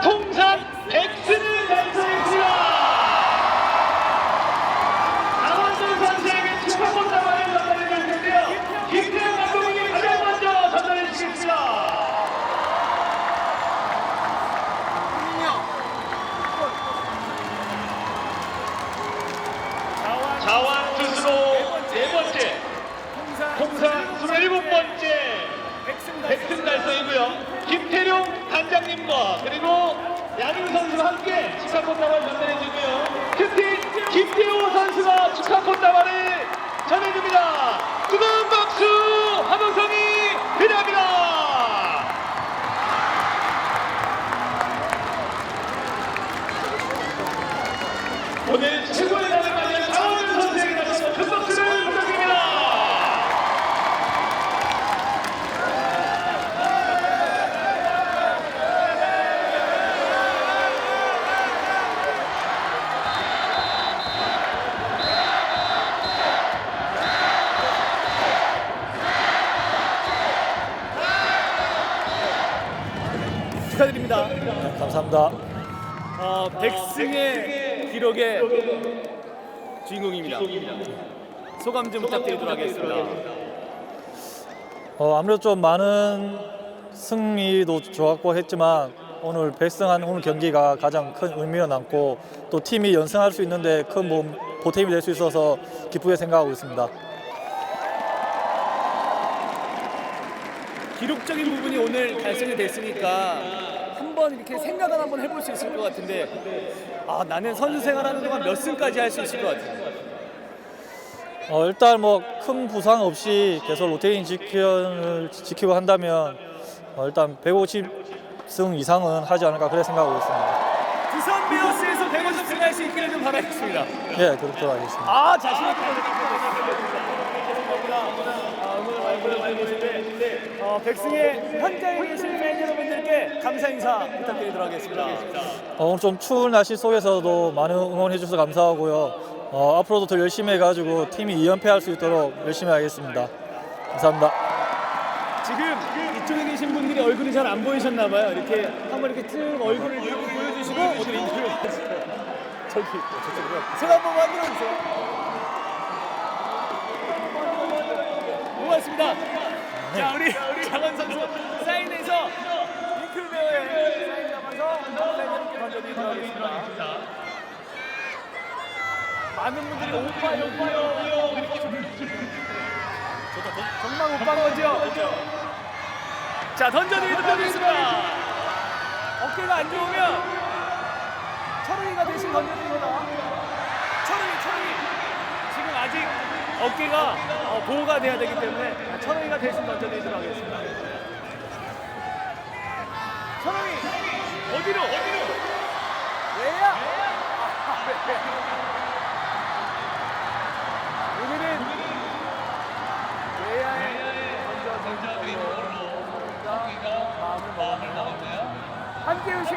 통산 단장님과 그리고 양윤 선수와 함께 축하권 다발 전달해 주고요. 특히 김태호 선수가 축하권 다발을 전해줍니다. 뜨거운 박수 함흥성이 필요합니다. 오늘 최고의 날 축하드립니다. 감사합니다. 어, 백승의 기록의 주인공입니다. 소감 좀 부탁드리도록 하겠습니다. 어, 아무래도 좀 많은 승리도 좋았고 했지만 오늘 백승한 오늘 경기가 가장 큰 의미가 남고 또 팀이 연승할 수 있는데 큰 뭐, 보탬이 될 수 있어서 기쁘게 생각하고 있습니다. 기록적인 부분이 오늘 달성이 됐으니까 한번 이렇게 생각을 한번 해볼 수 있을 것 같은데 아 나는 선수 생활하는 동안 몇 승까지 할 수 있을 것 같아요. 어, 일단 뭐 큰 부상 없이 계속 로테인 지키를 지키고 한다면 어, 일단 150승 이상은 하지 않을까 그렇게 생각하고 있습니다. 두산 150승 할 수 있기를 좀 바라겠습니다. 예, 그렇도록 하겠습니다. 아 자신 있게 아, 어, 백승의 현장에 계신 팬 여러분들께 감사 인사 부탁드리도록 하겠습니다. 어, 오늘 좀 추운 날씨 속에서도 많은 응원해 주셔서 감사하고요. 어, 앞으로도 더 열심히 해가지고 팀이 2연패할 수 있도록 열심히 하겠습니다. 감사합니다. 지금 이쪽에 계신 분들이 얼굴이 잘 안 보이셨나 봐요. 이렇게 한번 이렇게 쭉 얼굴을 보여주시고 오늘 인터뷰 저기 저쪽으로 제가 한번 만들어 주세요. 고맙습니다. 자 우리 장원 선수 사인해서 링클베어에 사인 잡아서 팬분께 던져드리도록 하겠습니다. 많은 분들이 오빠요 오빠요 정말 오빠인 거죠? 자 던져드리도록 하겠습니다 어깨가 안 좋으면 철웅이가 대신 던져드립니다 철웅이 철웅이 지금 아직 어깨가 어, 보호가 돼야 되기 때문에 철웅이가 대신 던져드리도록 하겠습니다 철웅이 어디로? 왜야? 아, 네. 오늘은 외야에 던져진 마음을 먹었나요? 함께 오신